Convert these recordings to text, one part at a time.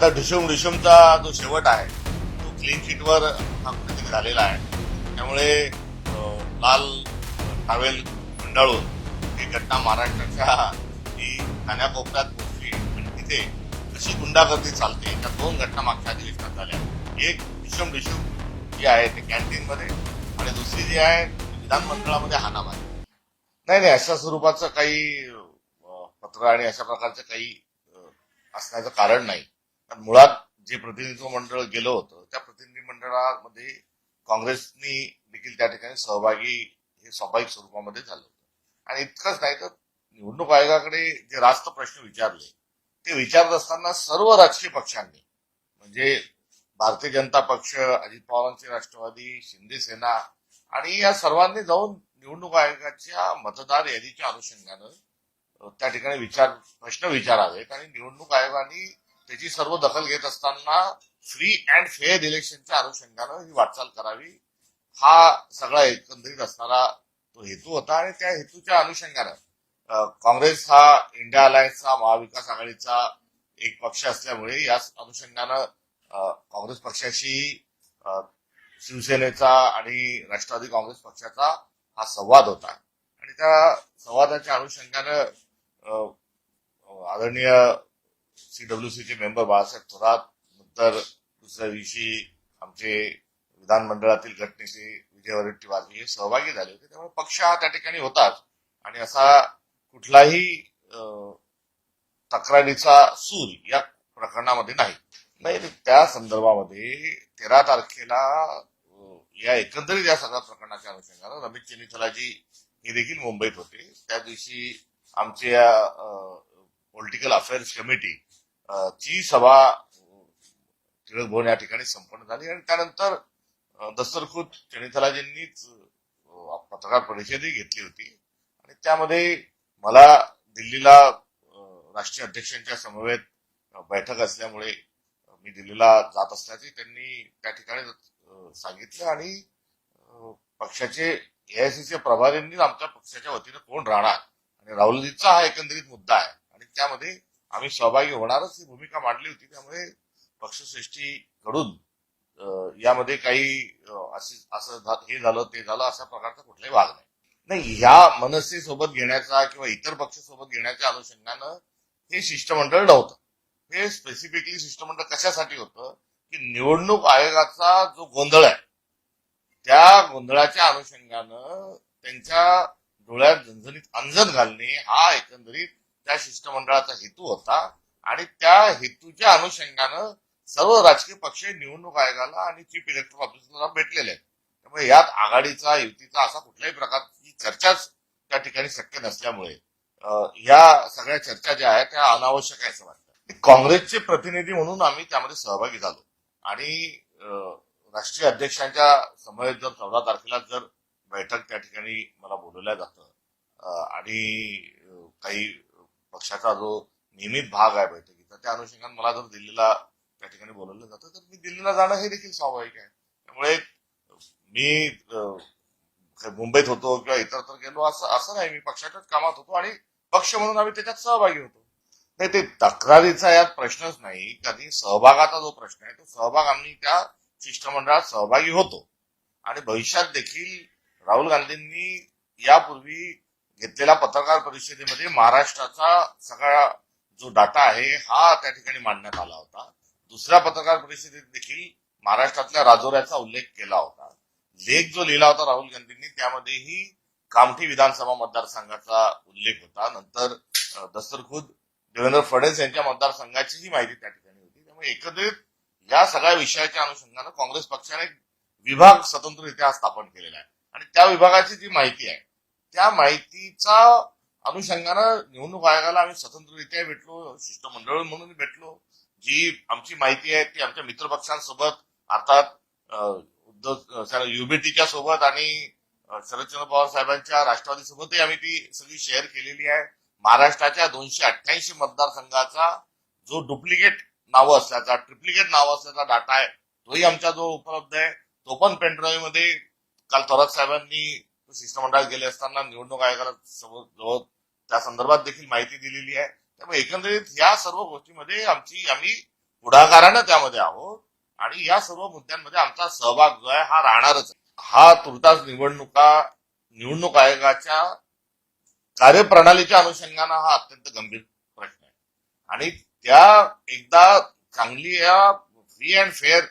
आता ढिशुम ढिशुमचा जो शेवट आहे तो क्लीन शीटवर हा झालेला आहे. त्यामुळे लाल ट्रॅव्हल मंडळून ही घटना महाराष्ट्राच्या ही कान्याकोपऱ्यात पोहोचली. आणि तिथे कशी गुंडागर्दी चालते त्या दोन घटना मागच्या अधिवेशनात झाल्या एक ढिशुम ढिशुम जी आहे ते कॅन्टीन मध्ये. आणि दुसरी जी आहे विधानमंडळामध्ये हानामारी नाही नाही अशा स्वरूपाचं काही पत्र आणि अशा प्रकारचं काही असण्याचं कारण नाही. कारण मुळात जे प्रतिनिधित्व मंडळ गेलं होतं त्या प्रतिनिधी मंडळामध्ये काँग्रेसनी देखील त्या ठिकाणी सहभागी हे स्वाभाविक स्वरूपामध्ये झालं होतं. आणि इतकंच नाही तर निवडणूक आयोगाकडे जे रास्त प्रश्न विचारले ते विचारत असताना सर्व राजकीय पक्षांनी म्हणजे भारतीय जनता पक्ष अजित पवारांचे राष्ट्रवादी शिंदे सेना आणि या सर्वांनी जाऊन निवडणूक आयोगाच्या मतदार यादीच्या अनुषंगानं त्या ठिकाणी विचार प्रश्न विचारावेत आणि निवडणूक आयोगाने त्याची सर्व दखल घेत असताना फ्री अँड फेअर इलेक्शनच्या अनुषंगानं ही वाटचाल करावी. हा सगळा एकंदरीत असणारा तो हेतू होता आणि त्या हेतूच्या अनुषंगानं काँग्रेस हा इंडिया अलायन्सचा महाविकास आघाडीचा एक पक्ष असल्यामुळे या अनुषंगानं काँग्रेस पक्षाशी शिवसेनेचा आणि राष्ट्रवादी काँग्रेस पक्षाचा हा संवाद होता. आणि त्या संवादाच्या अनुषंगानं आदरणीय सी डब्ल्यू सीचे मेंबर बाळासाहेब थोरात नंतर दुसऱ्या दिवशी आमचे विधानमंडळातील घटनेचे विजय वडेट्टीवार हे सहभागी झाले होते. त्यामुळे पक्ष हा त्या ठिकाणी होताच. आणि असा कुठलाही तक्रारीचा सूर या प्रकरणामध्ये नाही. नाही त्या संदर्भामध्ये तेरा तारखेला या एकंदरीत या सगळ्या प्रकरणाच्या अनुषंगानं रमेश चेनिथलाजी हे देखील मुंबईत होते. त्या दिवशी आमच्या पॉलिटिकल अफेअर्स कमिटी ती ची सभा टिळक भवन या ठिकाणी संपन्न झाली आणि त्यानंतर दस्तरखुद चणितलाजींनीच पत्रकार परिषदही घेतली होती. आणि त्यामध्ये मला दिल्लीला राष्ट्रीय अध्यक्षांच्या समवेत बैठक असल्यामुळे मी दिल्लीला जात असल्याचे त्यांनी त्या ठिकाणी सांगितलं आणि पक्षाचे एआयसीचे प्रभारींनी आमच्या पक्षाच्या वतीनं कोण राहणार? आणि राहुलजीचा हा एकंदरीत मुद्दा आहे. आणि त्यामध्ये आम्ही सहभागी होणारच ही भूमिका मांडली होती. त्यामुळे पक्षश्रेष्ठीकडून यामध्ये काही असं हे झालं ते झालं अशा प्रकारचा कुठलाही भाग नाही. नाही ह्या मनसे सोबत घेण्याचा किंवा इतर पक्ष सोबत घेण्याच्या अनुषंगानं हे शिष्टमंडळ नव्हतं. हे स्पेसिफिकली शिष्टमंडळ कशासाठी होतं की निवडणूक आयोगाचा जो गोंधळ आहे त्या गोंधळाच्या अनुषंगानं त्यांच्या डोळ्यात झणझणीत अंजन घालणे हा एकंदरीत त्या शिष्टमंडळाचा हेतू होता आणि त्या हेतूच्या अनुषंगानं सर्व राजकीय पक्ष निवडणूक आयोगाला आणि चीफ इलेक्टोरल ऑफिसरला भेटलेले आहेत. त्यामुळे यात आघाडीचा युतीचा असा कुठल्याही प्रकारची चर्चाच त्या ठिकाणी शक्य नसल्यामुळे या सगळ्या चर्चा ज्या आहेत त्या अनावश्यक आहे असं वाटतं. काँग्रेसचे प्रतिनिधी म्हणून आम्ही त्यामध्ये सहभागी झालो. आणि राष्ट्रीय अध्यक्षांच्या समवेत जर चौदा तारखेला जर बैठक त्या ठिकाणी मला बोलवल्या जातं आणि काही पक्षाचा जो नियमित भाग आहे बैठकीचा त्या अनुषंगाने मला जर दिल्लीला त्या ठिकाणी बोलवलं जातं तर मी दिल्लीला जाणं हे देखील स्वाभाविक आहे. त्यामुळे मी मुंबईत होतो किंवा इतर तर गेलो असं असं नाही. मी पक्षाच्याच कामात होतो आणि पक्ष म्हणून आम्ही त्याच्यात सहभागी होतो. नाही ते तक्रारीचा यात प्रश्नच नाही. कधी सहभागाचा जो प्रश्न आहे तो सहभाग आम्ही त्या शिष्टमंडळात सहभागी होतो. आणि भविष्यात देखील राहुल गांधींनी यापूर्वी घेतलेल्या पत्रकार परिषदेमध्ये महाराष्ट्राचा सगळा जो डाटा आहे हा त्या ठिकाणी मांडण्यात आला होता. दुसऱ्या पत्रकार परिषदेत देखील महाराष्ट्रातल्या राजोऱ्याचा उल्लेख केला होता. लेख जो लिहिला होता राहुल गांधींनी त्यामध्येही कामठी विधानसभा मतदारसंघाचा उल्लेख होता. नंतर दस्तरखुद देवेंद्र फडणवीस यांच्या मतदारसंघाचीही माहिती त्या ठिकाणी होती. त्यामुळे एकत्रित या सगळ्या विषयाच्या अनुषंगानं काँग्रेस पक्षाने विभाग स्वतंत्ररित्या स्थापन केलेला आहे. आणि त्या विभागाची जी माहिती आहे त्या माहितीचा अनुषंगानं निवडणूक आयोगाला आम्ही स्वतंत्ररित्या भेटलो शिष्टमंडळ म्हणून भेटलो. जी आमची माहिती आहे ती आमच्या मित्रपक्षांसोबत अर्थात उद्धव युबीटीच्या सोबत आणि शरदचंद्र पवार साहेबांच्या राष्ट्रवादी सोबतही आम्ही ती सगळी शेअर केलेली आहे. महाराष्ट्राच्या दोनशे अठ्ठ्याऐंशी मतदारसंघाचा जो डुप्लिकेट नावं असल्याचा ट्रिप्लिकेट नावं असल्याचा डाटा आहे तोही आमच्या जो उपलब्ध आहे. तो पण पेनड्राईव्हमध्ये काल थोरात साहेबांनी शिष्टमंडळात गेले असताना निवडणूक आयोगाला समोर जवळ त्या संदर्भात देखील माहिती दिलेली आहे. त्यामुळे एकंदरीत या सर्व गोष्टीमध्ये आमची आम्ही पुढाकारानं त्यामध्ये आहोत आणि या सर्व मुद्द्यांमध्ये आमचा सहभाग जो आहे हा राहणारच हा तुर्तास निवडणुका निवडणूक आयोगाच्या कार्यप्रणालीच्या अनुषंगानं हा अत्यंत गंभीर प्रश्न आहे. आणि त्या एकदा चांगली या फ्री अँड फेअर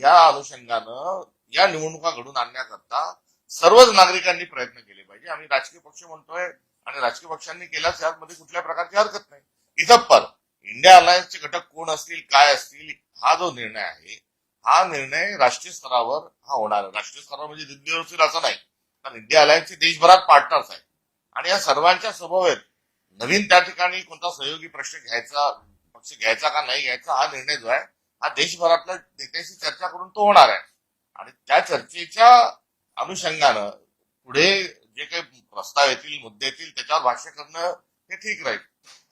या अनुषंगानं या निवडणुका घडून आणण्याकरता सर्वच नागरिकांनी प्रयत्न केले पाहिजे. आम्ही राजकीय पक्ष म्हणतोय आणि राजकीय पक्षांनी केल्यास यामध्ये कुठल्या प्रकारची हरकत नाही. इथं पर इंडिया अलायन्सचे घटक कोण असतील काय असतील हा जो निर्णय आहे हा निर्णय राष्ट्रीय स्तरावर हा होणार आहे. राष्ट्रीय स्तरावर म्हणजे दिल्लीवर असेल असं नाही. कारण इंडिया अलायन्सचे देशभरात पार्टनर्स आहेत. आणि या सर्वांच्या समवेत नवीन त्या ठिकाणी कोणता सहयोगी प्रश्न घ्यायचा पक्ष घ्यायचा का नाही घ्यायचा हा निर्णय जो आहे हा देशभरातल्या नेत्याशी चर्चा करून तो होणार आहे. आणि त्या चर्चेच्या अनुषंगानं पुढे जे काही प्रस्ताव येतील मुद्दे येतील त्याच्यावर भाष्य करणं हे ठीक राहील.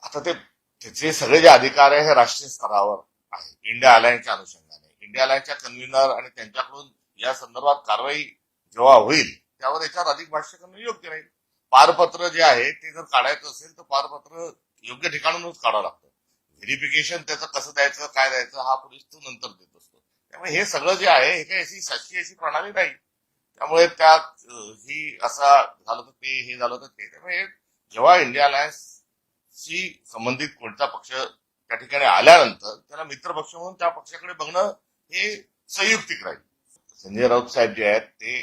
आता ते त्याचे सगळे जे अधिकार आहे हे राष्ट्रीय स्तरावर आहे. इंडिया अलायन्सच्या अनुषंगाने. इंडिया अलायन्सच्या कन्व्हिनर आणि त्यांच्याकडून या संदर्भात कारवाई जेव्हा होईल त्यावर याच्यावर अधिक भाष्य करणं योग्य राहील. पारपत्र जे आहे ते जर काढायचं असेल तर पारपत्र योग्य ठिकाणूनच काढावं लागतं. व्हेरिफिकेशन त्याचं कसं द्यायचं काय द्यायचं हा पोलीस तो नंतर देत असतो. त्यामुळे हे सगळं जे आहे हे काही अशी शासकीय अशी प्रणाली नाही. त्यामुळे त्यात ही असा झालं होतं ते हे झालं होतं ते त्यामुळे जेव्हा इंडिया अलायन्सशी संबंधित कोणता पक्ष त्या ठिकाणी आल्यानंतर त्याला मित्र पक्ष म्हणून त्या पक्षाकडे बघणं हे संयुक्तिक राहील. संजय राऊत साहेब जे आहेत ते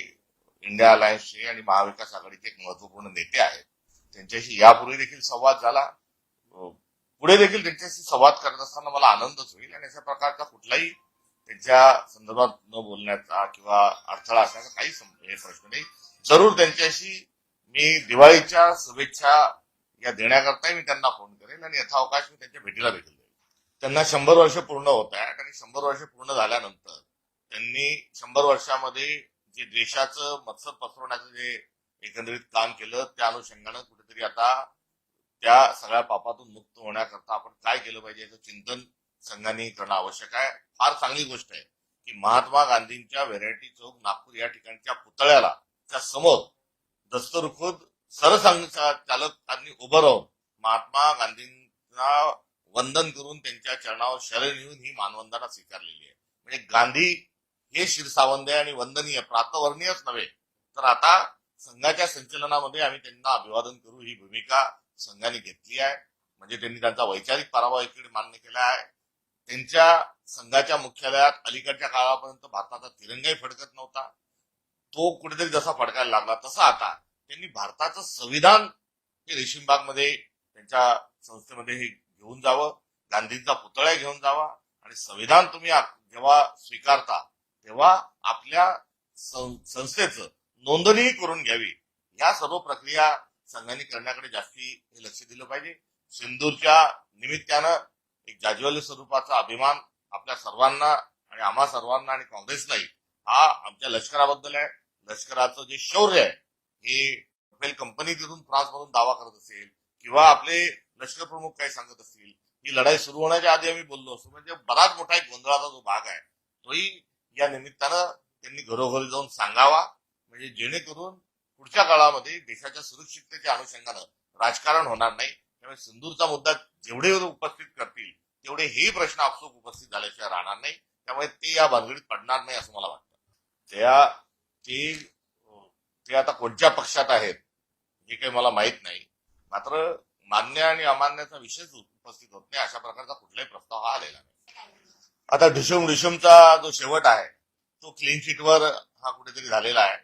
इंडिया अलायन्सचे आणि महाविकास आघाडीचे एक महत्त्वपूर्ण नेते आहेत. त्यांच्याशी यापूर्वी देखील संवाद झाला. पुढे देखील त्यांच्याशी संवाद करत असताना मला आनंदच होईल आणि अशा प्रकारचा कुठलाही त्यांच्या संदर्भात न बोलण्याचा किंवा अडथळा असण्याचा काही हे प्रश्न नाही. जरूर त्यांच्याशी मी दिवाळीच्या शुभेच्छा या देण्याकरताही मी त्यांना फोन करेन आणि यथावकाश मी त्यांच्या भेटीला भेटेल त्यांना शंभर वर्ष पूर्ण होत आहेत आणि शंभर वर्ष पूर्ण झाल्यानंतर त्यांनी शंभर वर्षामध्ये जे देशाचं मत्सर पसरवण्याचं जे एकंदरीत काम केलं त्या अनुषंगानं कुठेतरी आता त्या सगळ्या पापातून मुक्त होण्याकरता आपण काय केलं पाहिजे याचं चिंतन संघाने करणं आवश्यक आहे. फार चांगली गोष्ट आहे की महात्मा गांधींच्या व्हेरायटी चौक नागपूर या ठिकाणच्या पुतळ्याला त्या समोर दस्तरखुद सरसंघ उभं राहून महात्मा गांधींना वंदन करून त्यांच्या चरणावर शरण येऊन ही मानवंदना स्वीकारलेली आहे. म्हणजे गांधी हे शिरसावंदे आणि वंदनीय प्रातवर्णीयच नव्हे. तर आता संघाच्या संचलनामध्ये आम्ही त्यांना अभिवादन करू. ही भूमिका संघाने घेतली आहे. म्हणजे त्यांनी त्यांचा वैचारिक पराभव इकडे मान्य केला आहे. त्यांच्या संघाच्या मुख्यालयात अलीकडच्या काळापर्यंत भारताचा तिरंगाही फडकत नव्हता. तो कुठेतरी जसा फडकायला लागला तसा आता त्यांनी भारताचं संविधान हे रेशीमबागमध्ये त्यांच्या संस्थेमध्ये हे घेऊन जावं गांधींचा पुतळा घेऊन जावा आणि संविधान तुम्ही आ- जेव्हा स्वीकारता तेव्हा आपल्या सं- संस्थेचं नोंदणीही करून घ्यावी. या सर्व प्रक्रिया संघाने करण्याकडे जास्ती हे लक्ष दिलं पाहिजे. सिंदूरच्या निमित्तानं एक जाज्वल्य स्वरूपाचा अभिमान आपल्या सर्वांना आणि आम्हा सर्वांना आणि काँग्रेसलाही. हा आमच्या लष्कराबद्दल आहे. लष्कराचं जे शौर्य आहे हे रफेल कंपनी तिथून फ्रान्समधून दावा करत असेल किंवा आपले लष्कर प्रमुख काही सांगत असतील ही लढाई सुरू होण्याच्या आधी आम्ही बोललो असतो म्हणजे बराच मोठा एक गोंधळाचा जो भाग आहे तोही या निमित्तानं त्यांनी घरोघरी जाऊन सांगावा. म्हणजे जेणेकरून पुढच्या काळामध्ये देशाच्या सुरक्षिततेच्या अनुषंगानं राजकारण होणार नाही. त्यामुळे सिंदूरचा मुद्दा जेवढे उपस्थित करतील तेवढे हे प्रश्न आपसूक उपस्थित झाल्याशिवाय राहणार नाही. त्यामुळे ते या भानगडीत पडणार नाही असं मला वाटतं. त्या ते ते आता कोणत्या पक्षात आहेत हे काही मला माहीत नाही. मात्र मान्य आणि अमान्याचा विषयच उपस्थित होत नाही अशा प्रकारचा कुठलाही प्रस्ताव हा आलेला नाही. आता ढिशुम ढिशुमचा जो शेवट आहे तो क्लीन शीटवर हा कुठेतरी झालेला आहे.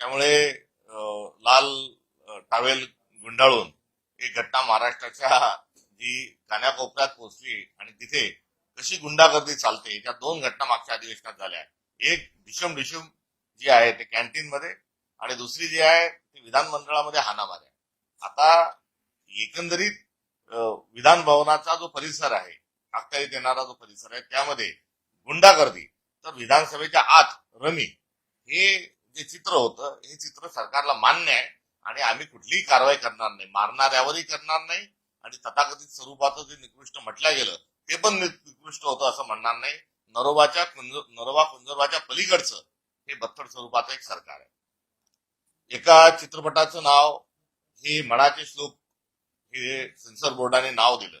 त्यामुळे लाल टावेल गुंडाळून एक घटना महाराष्ट्राच्या जी कान्याकोपऱ्यात पोहोचली आणि तिथे कशी गुंडागर्दी चालते या दोन घटना मागच्या अधिवेशनात झाल्या. एक भीषम ढिशुम जी आहे ते कॅन्टीन मध्ये आणि दुसरी जी आहे ती विधानमंडळामध्ये हानामार आहे आता एकंदरीत विधान भवनाचा जो परिसर आहे अखत्यारीत येणारा जो परिसर आहे त्यामध्ये गुंडागर्दी. तर विधानसभेच्या आत रमी हे जे चित्र होतं हे चित्र सरकारला मान्य आहे. आणि आम्ही कुठलीही कारवाई करणार नाही. मारणाऱ्यावरही करणार नाही. आणि तथाकथित स्वरूपाचं जे निकृष्ट म्हटलं गेलं ते पण निकृष्ट होतं असं म्हणणार नाही. नरोबाच्या नरोबा कुंजरबाच्या पलीकडचं हे बत्थड स्वरूपाचं एक सरकार आहे. एका चित्रपटाचं नाव हे मनाचे श्लोक हे सेन्सर बोर्डाने नाव दिलं.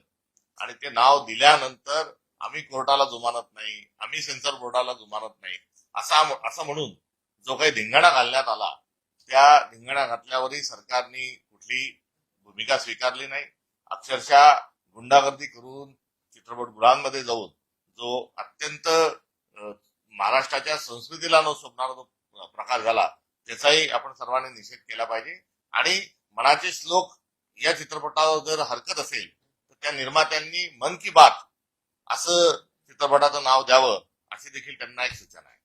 आणि ते नाव दिल्यानंतर आम्ही कोर्टाला जुमानत नाही. आम्ही सेन्सर बोर्डाला जुमानत नाही. असा असं म्हणून जो काही धिंगाणा घालण्यात आला त्या धिंगणा घातल्यावरही सरकारने कुठली भूमिका स्वीकारली नाही. अक्षरशः गुंडागर्दी करून चित्रपटगृहांमध्ये जाऊन जो अत्यंत महाराष्ट्राच्या संस्कृतीला न शोभणारा जो प्रकार झाला त्याचाही आपण सर्वांनी निषेध केला पाहिजे. आणि मनाचे श्लोक या चित्रपटावर जर हरकत असेल तर त्या निर्मात्यांनी मन की बात असं चित्रपटाचं नाव द्यावं अशी देखील त्यांना एक सूचना आहे.